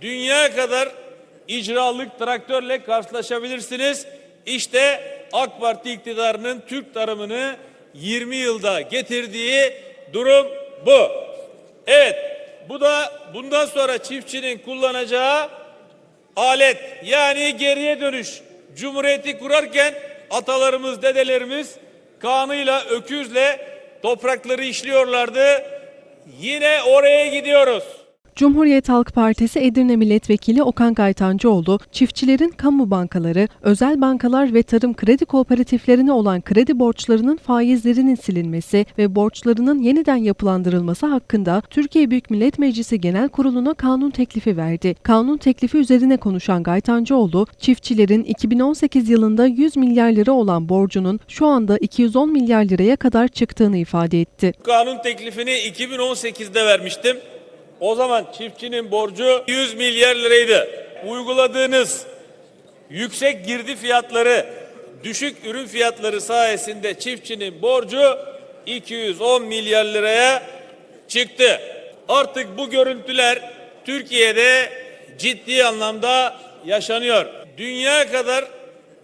dünya kadar icralık traktörle karşılaşabilirsiniz. İşte AK Parti iktidarının Türk tarımını 20 yılda getirdiği durum bu. Evet, bu da bundan sonra çiftçinin kullanacağı alet yani geriye dönüş. Cumhuriyeti kurarken atalarımız, dedelerimiz kanıyla, öküzle toprakları işliyorlardı. Yine oraya gidiyoruz. Cumhuriyet Halk Partisi Edirne Milletvekili Okan Gaytancıoğlu, çiftçilerin kamu bankaları, özel bankalar ve tarım kredi kooperatiflerine olan kredi borçlarının faizlerinin silinmesi ve borçlarının yeniden yapılandırılması hakkında Türkiye Büyük Millet Meclisi Genel Kurulu'na kanun teklifi verdi. Kanun teklifi üzerine konuşan Gaytancıoğlu, çiftçilerin 2018 yılında 100 milyar lira olan borcunun şu anda 210 milyar liraya kadar çıktığını ifade etti. Kanun teklifini 2018'de vermiştim. O zaman çiftçinin borcu 100 milyar liraydı. Uyguladığınız yüksek girdi fiyatları, düşük ürün fiyatları sayesinde çiftçinin borcu 210 milyar liraya çıktı. Artık bu görüntüler Türkiye'de ciddi anlamda yaşanıyor. Dünya kadar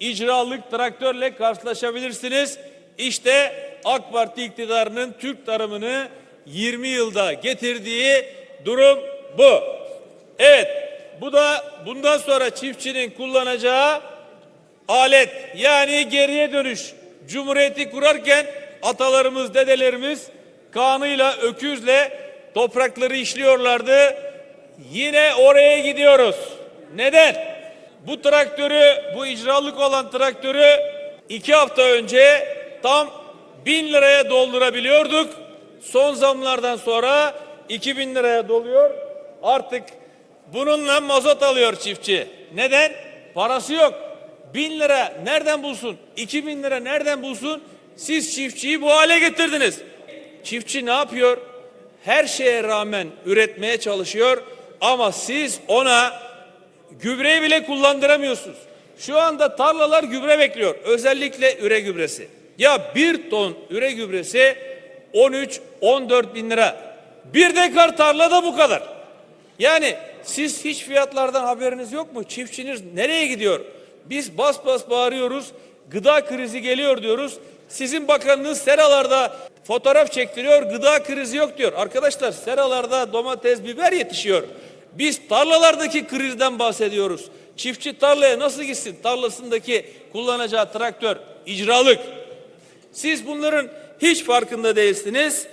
icralık traktörle karşılaşabilirsiniz. İşte AK Parti iktidarının Türk tarımını 20 yılda getirdiği durum bu. Evet, bu da bundan sonra çiftçinin kullanacağı alet yani geriye dönüş. Cumhuriyeti kurarken atalarımız, dedelerimiz kanıyla, öküzle toprakları işliyorlardı. Yine oraya gidiyoruz. Neden? Bu traktörü, bu icralık olan traktörü iki hafta önce tam bin liraya doldurabiliyorduk. Son zamlardan sonra 2000 liraya doluyor. Artık bununla mazot alıyor çiftçi. Neden? Parası yok. 1000 lira nereden bulsun? 2000 lira nereden bulsun? Siz çiftçiyi bu hale getirdiniz. Çiftçi ne yapıyor? Her şeye rağmen üretmeye çalışıyor ama siz ona gübreyi bile kullandıramıyorsunuz. Şu anda tarlalar gübre bekliyor. Özellikle üre gübresi. Ya bir ton üre gübresi 13-14 bin lira. Bir dekar tarlada bu kadar. Yani siz hiç fiyatlardan haberiniz yok mu? Çiftçiniz nereye gidiyor? Biz bas bas bağırıyoruz. Gıda krizi geliyor diyoruz. Sizin bakanınız seralarda fotoğraf çektiriyor. Gıda krizi yok diyor. Arkadaşlar seralarda domates, biber yetişiyor. Biz tarlalardaki krizden bahsediyoruz. Çiftçi tarlaya nasıl gitsin? Tarlasındaki kullanacağı traktör, icralık. Siz bunların hiç farkında değilsiniz.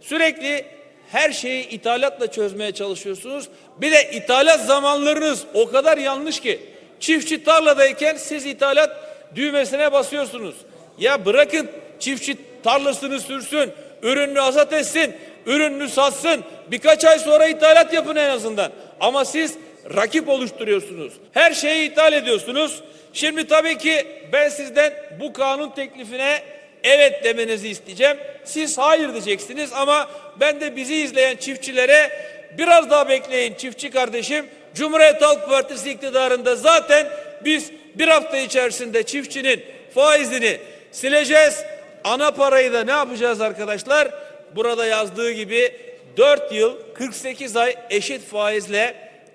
Sürekli her şeyi ithalatla çözmeye çalışıyorsunuz. Bir de ithalat zamanlarınız o kadar yanlış ki. Çiftçi tarladayken siz ithalat düğmesine basıyorsunuz. Ya bırakın çiftçi tarlasını sürsün, ürününü azat etsin, ürününü satsın. Birkaç ay sonra ithalat yapın en azından. Ama siz rakip oluşturuyorsunuz. Her şeyi ithal ediyorsunuz. Şimdi tabii ki ben sizden bu kanun teklifine evet demenizi isteyeceğim. Siz hayır diyeceksiniz ama ben de bizi izleyen çiftçilere biraz daha bekleyin çiftçi kardeşim. Cumhuriyet Halk Partisi iktidarında zaten biz bir hafta içerisinde çiftçinin faizini sileceğiz. Ana parayı da ne yapacağız arkadaşlar? Burada yazdığı gibi 4 yıl 48 ay eşit faizle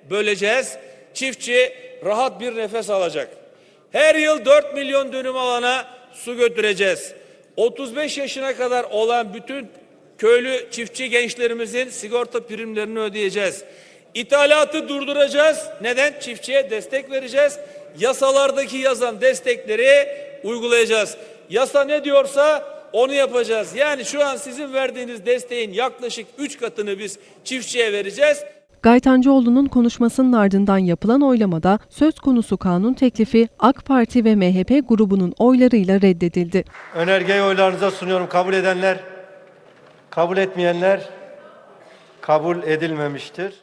böleceğiz. Çiftçi rahat bir nefes alacak. Her yıl 4 milyon dönüm alana su götüreceğiz. 35 yaşına kadar olan bütün köylü çiftçi gençlerimizin sigorta primlerini ödeyeceğiz. İthalatı durduracağız. Neden? Çiftçiye destek vereceğiz. Yasalardaki yazan destekleri uygulayacağız. Yasa ne diyorsa onu yapacağız. Yani şu an sizin verdiğiniz desteğin yaklaşık 3 katını biz çiftçiye vereceğiz. Gaytancıoğlu'nun konuşmasının ardından yapılan oylamada söz konusu kanun teklifi AK Parti ve MHP grubunun oylarıyla reddedildi. Önergeyi oylarınıza sunuyorum. Kabul edenler, kabul etmeyenler kabul edilmemiştir.